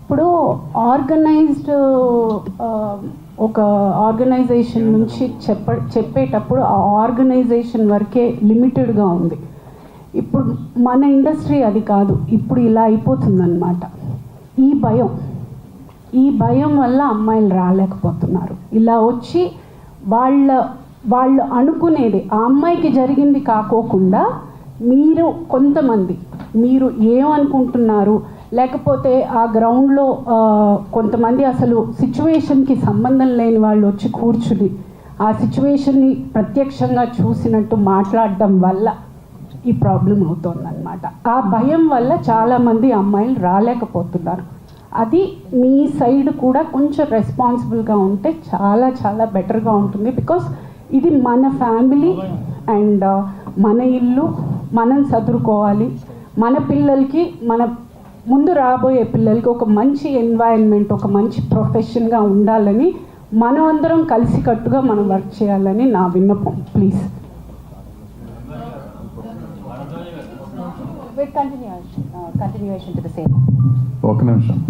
ఇప్పుడు ఆర్గనైజ్డ్ ఒక ఆర్గనైజేషన్ నుంచి చెప్ప చెప్పేటప్పుడు ఆ ఆర్గనైజేషన్ వరకే లిమిటెడ్గా ఉంది. ఇప్పుడు మన ఇండస్ట్రీ అది కాదు. ఇప్పుడు ఇలా అయిపోతుందన్నమాట. ఈ భయం. ఈ భయం వల్ల అమ్మాయిలు రాలేకపోతున్నారు. ఇలా వచ్చి వాళ్ళ వాళ్ళు అనుకునేది ఆ అమ్మాయికి జరిగింది కాకోకుండా మీరు కొంతమంది మీరు ఏమనుకుంటున్నారు? లేకపోతే ఆ గ్రౌండ్లో కొంతమంది అసలు సిచ్యువేషన్కి సంబంధం లేని వాళ్ళు వచ్చి కూర్చుని ఆ సిచ్యువేషన్ని ప్రత్యక్షంగా చూసినట్టు మాట్లాడడం వల్ల ఈ ప్రాబ్లం అవుతుందన్నమాట. ఆ భయం వల్ల చాలామంది అమ్మాయిలు రాలేకపోతున్నారు. అది మీ సైడ్ కూడా కొంచెం రెస్పాన్సిబుల్గా ఉంటే చాలా చాలా బెటర్గా ఉంటుంది. బికాస్ ఇది మన ఫ్యామిలీ అండ్ మన ఇల్లు మనం చదువుకోవాలి మన పిల్లలకి మన ముందు రాబోయే పిల్లలకి ఒక మంచి ఎన్వైరన్మెంట్ ఒక మంచి ప్రొఫెషన్గా ఉండాలని మనం అందరం కలిసికట్టుగా మనం వర్క్ చేయాలని నా విన్నపం. Please With continuation, uh, continuation to the same. ఒక నిమిషం.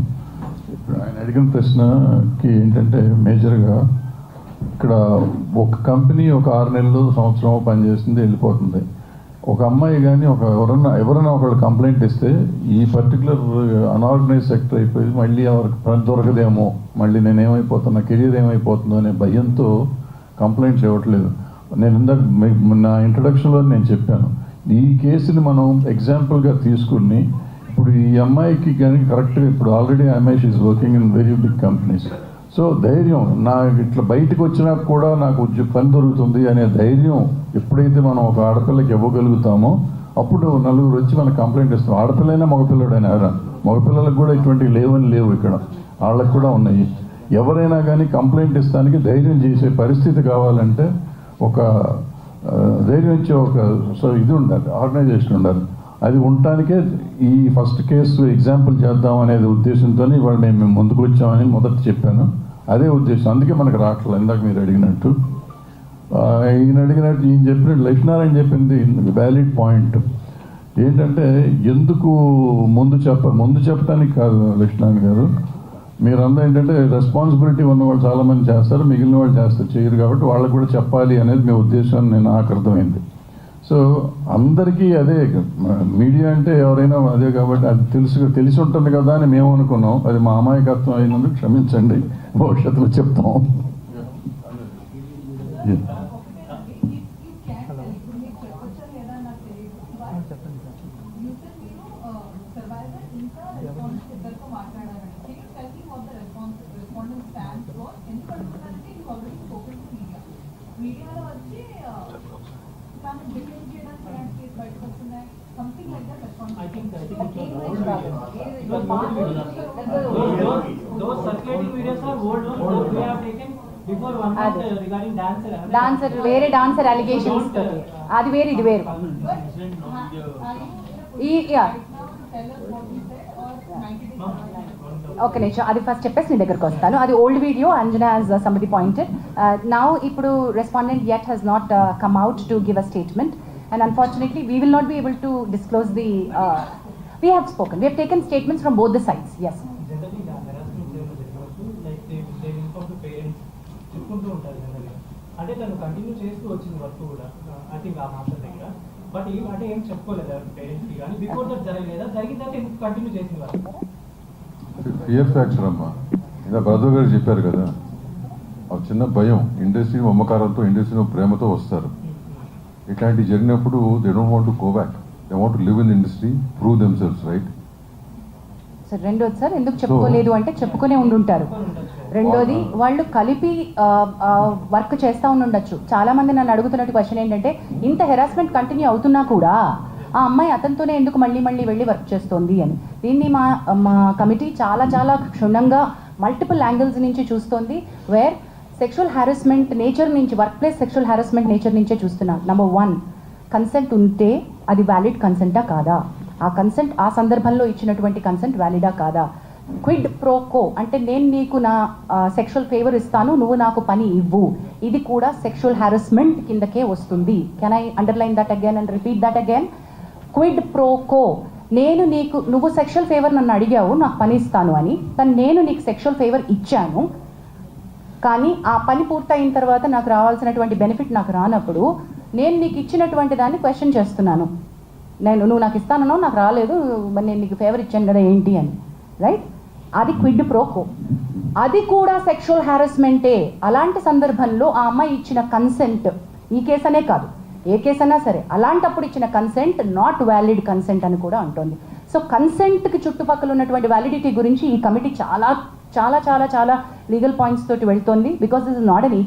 ఇప్పుడు ఆయన అడిగిన ప్రశ్నకి ఏంటంటే మేజర్గా ఇక్కడ ఒక కంపెనీ ఒక ఆరు నెలలు సంవత్సరం పనిచేస్తుంది వెళ్ళిపోతుంది. ఒక అమ్మాయి కానీ ఒక ఎవరన్నా ఎవరైనా ఒకళ్ళు కంప్లైంట్ ఇస్తే ఈ పర్టికులర్ అనార్గనైజ్ సెక్టర్ అయిపోయి మళ్ళీ ఎవరికి పని దొరకదేమో మళ్ళీ నేను ఏమైపోతున్నా కెరీర్ ఏమైపోతుందో అనే భయంతో కంప్లైంట్స్ ఇవ్వట్లేదు నేను ఇందాక మీ- నా ఇంట్రడక్షన్లో నేను చెప్పాను. ఈ కేసుని మనం ఎగ్జాంపుల్గా తీసుకుని ఇప్పుడు ఈ అమ్మాయికి కానీ కరెక్ట్గా ఇప్పుడు ఆల్రెడీ అమ్మాయి she working in very big companies so ధైర్యం నా ఇట్లా బయటకు వచ్చినా కూడా నాకు పని దొరుకుతుంది అనే ధైర్యం ఎప్పుడైతే మనం ఒక ఆడపిల్లకి ఇవ్వగలుగుతామో అప్పుడు నలుగురు వచ్చి మనకు కంప్లైంట్ ఇస్తాం. ఆడపిల్లైనా మగపిల్లడైనా ఎవరైనా మగపిల్లలకు కూడా ఇటువంటివి లేవని లేవు ఇక్కడ. వాళ్ళకు కూడా ఉన్నాయి. ఎవరైనా కానీ కంప్లైంట్ ఇస్తానికి ధైర్యం చేసే పరిస్థితి కావాలంటే ఒక ధైర్యం ఇచ్చే ఒక సో ఇది ఉండాలి ఆర్గనైజేషన్ ఉండాలి. అది ఉండటానికే ఈ ఫస్ట్ కేసు ఎగ్జాంపుల్ చేద్దాం అనేది ఉద్దేశంతో ఇవాళ నేను మేము ముందుకు వచ్చామని మొదట చెప్పాను. అదే ఉద్దేశం. అందుకే మనకు రావట్లేదు. ఇందాక మీరు అడిగినట్టు. ఈయన అడిగినట్టు ఈయన చెప్పినట్టు లక్ష్మీనారాయణ చెప్పింది వ్యాలిడ్ పాయింట్ ఏంటంటే ఎందుకు ముందు చెప్ప ముందు చెప్పడానికి కాదు లక్ష్మీనారాయణ గారు. మీరందరూ ఏంటంటే రెస్పాన్సిబిలిటీ ఉన్న వాళ్ళు చాలామంది చేస్తారు మిగిలిన వాళ్ళు చేస్తారు చేయరు కాబట్టి వాళ్ళకి కూడా చెప్పాలి అనేది మీ ఉద్దేశం నేను నాకు అర్థమైంది. సో అందరికీ అదే మీడియా అంటే ఎవరైనా అదే కాబట్టి అది తెలుసు తెలిసి ఉంటుంది కదా అని మేము అనుకున్నాం. అది మా అమాయకత్వం అయినందుకు క్షమించండి. భవిష్యత్తులో చెప్తాం. మీడియాలో వచ్చి I think, I think it was old problem. video. It It was was part old of video. the- Those, those, circulating videos are old ones, those we have taken before one month అదే. uh, regarding dancer. Dancer వేరే dancer allegations తోటి అది వేరు ఇది వేరు ఈ yeah okay నిమిషం. అది ఫస్ట్ చెప్పేసి నీ దగ్గరకు వస్తాను. అది old video Anjana as somebody pointed now ఇప్పుడు respondent yet he's not come out to give a statement and unfortunately we will not be able to disclose the we have spoken we have taken statements from both the sides yes చెప్పుకుంటూ ఉంటారు generally. అంటే తను continue చేస్తూ వచ్చింది work కూడా. Uh, I think ఆ master దగ్గర. But ఏం అంటే ఏం చెప్పుకోలేదు పేరెంట్స్ కానీ బిఫోర్ దట్ జరగలేదా? జరిగిందంటే కంటిన్యూ చేసింది వర్క్ ఫియర్ ఫ్యాక్టర్ అమ్మా. ఇలా బ్రదర్ గారు చెప్పారు కదా ఒక చిన్న భయం ఇండస్ట్రీ మమకారంతో ఇండస్ట్రీ ప్రేమతో వస్తారు. ఇట్లాంటివి జరిగినప్పుడు they don't want go back they want live in industry prove themselves right sir రెండోది సార్ ఎందుకు చెప్పుకోలేదు అంటే చెప్పుకునే ఉండుంటారు. రెండోది వాళ్ళు కలిపి వర్క్ చేస్తూ ఉండుండొచ్చు. చాలా మంది నన్ను అడుగుతున్నట్టు క్వశ్చన్ ఏంటంటే ఇంత హెరాస్మెంట్ కంటిన్యూ అవుతున్నా కూడా ఆ అమ్మాయి అతనితోనే ఎందుకు మళ్ళీ మళ్ళీ వెళ్ళి వర్క్ చేస్తోంది అని. దీన్ని మా మా కమిటీ చాలా చాలా క్షుణ్ణంగా మల్టిపుల్ యాంగిల్స్ నుంచి చూస్తోంది వేర్ సెక్షువల్ హారాస్మెంట్ నేచర్ నుంచి work place sexual harassment nature నుంచే చూస్తున్నాం. నెంబర్ వన్ కన్సెంట్ ఉంటే అది వ్యాలిడ్ కన్సెంటా కాదా? ఆ కన్సెంట్ ఆ సందర్భంలో ఇచ్చినటువంటి కన్సెంట్ వ్యాలిడా కాదా? క్విడ్ ప్రోకో అంటే నేను నీకు నా సెక్షువల్ ఫేవర్ ఇస్తాను నువ్వు నాకు పని ఇవ్వు. ఇది కూడా సెక్షువల్ హారాస్మెంట్ కిందకే వస్తుంది. Can I underline that again and repeat that again quid pro quo నేను నీకు నువ్వు సెక్షువల్ ఫేవర్ నన్ను అడిగావు నాకు పని ఇస్తాను అని. కానీ నేను నీకు సెక్షువల్ ఫేవర్ ఇచ్చాను. కానీ ఆ పని పూర్తయిన తర్వాత నాకు రావాల్సినటువంటి బెనిఫిట్ నాకు రానప్పుడు నేను నీకు ఇచ్చినటువంటి దాన్ని క్వశ్చన్ చేస్తున్నాను. నేను నువ్వు నాకు ఇస్తానో నాకు రాలేదు మరి నేను నీకు ఫేవర్ ఇచ్చాను కదా ఏంటి అని. రైట్ అది క్విడ్ ప్రోకో అది కూడా సెక్షువల్ హారాస్మెంటే అలాంటి సందర్భంలో ఆ అమ్మాయి ఇచ్చిన కన్సెంట్ ఈ కేసు అనే కాదు. ఏ కేసు అయినా సరే అలాంటప్పుడు ఇచ్చిన కన్సెంట్ నాట్ వ్యాలిడ్ కన్సెంట్ అని కూడా అంటోంది. సో కన్సెంట్కి చుట్టుపక్కల ఉన్నటువంటి వ్యాలిడిటీ గురించి ఈ కమిటీ చాలా చాలా చాలా చాలా లీగల్ పాయింట్స్ తోటి వెళ్తోంది. Because this is not an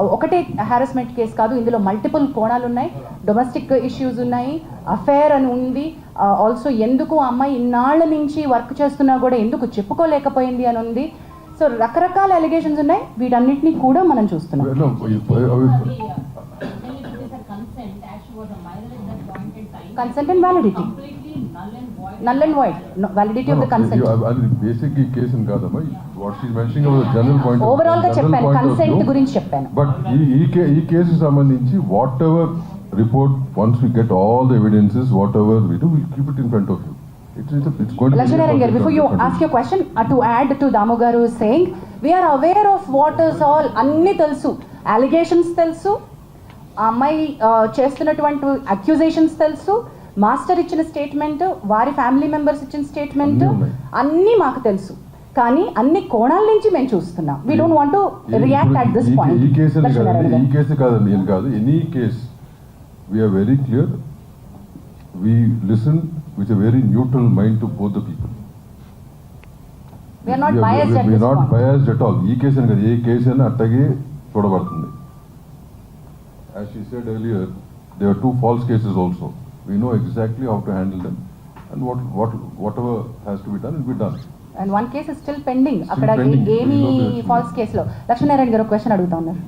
ఒకటే హారాస్మెంట్ కేసు కాదు ఇందులో మల్టిపుల్ కోణాలు ఉన్నాయి. డొమెస్టిక్ ఇష్యూస్ ఉన్నాయి అఫేర్ అని ఉంది. ఆల్సో ఎందుకు ఆ అమ్మాయి ఇన్నాళ్ళ నుంచి వర్క్ చేస్తున్నా కూడా ఎందుకు చెప్పుకోలేకపోయింది అని ఉంది. సో రకరకాల అలిగేషన్స్ ఉన్నాయి. వీటన్నిటిని కూడా మనం చూస్తున్నాం No, I- I- I- When it is a consent, as she was a minor at that point in time. Consent and validity. Null and void. Null and void validity of the No, consent you- అది basic ఈ case కాదమ్మా. What she's mentioning about general point ఓవరాల్గా చెప్పాను consent గురించి చెప్పాను. But ఈ ఈ కే ఈ కేసుకి సంబంధించి whatever report once we get all the evidences whatever we do will keep it in front of you it's going Lakshminarayana garu before you ask you question to add to Damu garu saying we are aware of what is all అన్నీ తెలుసు. Allegations తెలుసు. ఆ అమ్మాయి చేస్తున్నటువంటి accusations తెలుసు. Master ఇచ్చిన statement వారి family members ఇచ్చిన స్టేట్మెంట్ అన్నీ మాకు తెలుసు. కానీ అన్ని కోణాల నుంచి మేము చూస్తున్నాం. We don't want to react at this point ఈ కేసు ఈ కేసు కాదండి ఏం కాదు. Any case we are very clear we listen with very neutral mind to both the people not biased at this not point biased at all ఈ case అని కాదు ఏ case అయినా అట్టగే చూడబడుతుంది. She said earlier they are two false cases also we know exactly how to handle them and what what whatever has to be done it be done and one case still pending Still అక్కడ ఏమి There. Falls కేసులో లక్ష్మీనారాయణ గారు question అడుగుతా ఉన్నారు.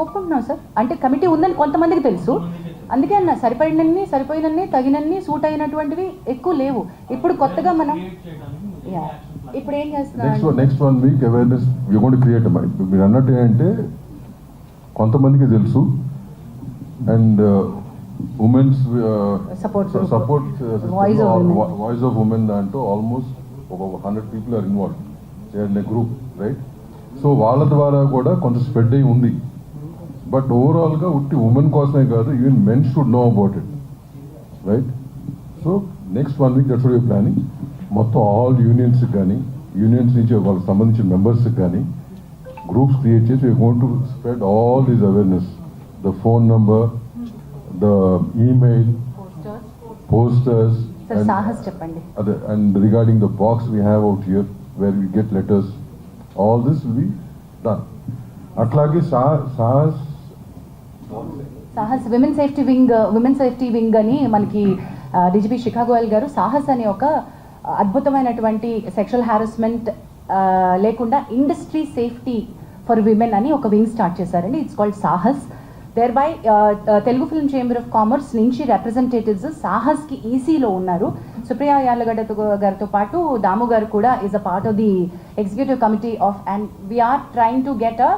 ఒప్పుకుంటున్నాం sir. అంటే committee ఉందని కొంతమందికి తెలుసు. అందుకే అన్న సరిపడినన్ని సరిపోయినన్ని తగినన్ని సూట్ అయినటువంటివి ఎక్కువ లేవు. ఇప్పుడు కొత్తగా మనం మీరు ఇప్పుడు ఏం next next one week awareness you gonna create మీరు అన్నట్టు ఏంటంటే కొంతమందికి తెలుసు. And women's. Support. Voice of women దాంట్లో ఆల్మోస్ట్ ఒక hundred people are involve in group right so వాళ్ళ ద్వారా కూడా కొంత స్ప్రెడ్ అయి ఉంది. బట్ ఓవరాల్గా ఉట్టి ఉమెన్ కోసమే కాదు even men should know about it right so next one week that's your planning మొత్తం ఆల్ యూనియన్స్ కానీ యూనియన్స్ నుంచి వాళ్ళకి సంబంధించిన మెంబర్స్కి కానీ గ్రూప్స్ క్రియేట్ చేసి we gonna to spread all these awareness the phone number the email posters and regarding the box we have out here where we get letters. All this will be done. అట్లాగే Sahas Sahas women safety wing women safety wing అని మనకి DGP శిఖా గోయల్ గారు సాహస్ అనే ఒక అద్భుతమైనటువంటి sexual harassment లేకుండా industry safety for women అని ఒక వింగ్ స్టార్ట్ చేశారండి. It's called Sahas. There by Telugu film chamber of commerce నుంచి రిప్రజెంటేటివ్స్ సాహస్కి ఈసీలో ఉన్నారు. సుప్రియా యార్లగడ్డ గారితో పాటు దాము గారు కూడా is a part of the executive committee of and we are trying to get a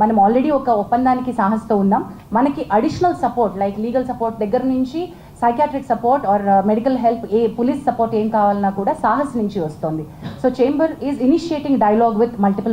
మనం ఆల్రెడీ ఒక ఒప్పందానికి సాహస్తో ఉన్నాం. మనకి additional support like legal support దగ్గర నుంచి psychiatric support or medical help A police support ఏం కావాలన్నా కూడా సాహస్ నుంచి వస్తుంది. So chamber is initiating dialogue with multiple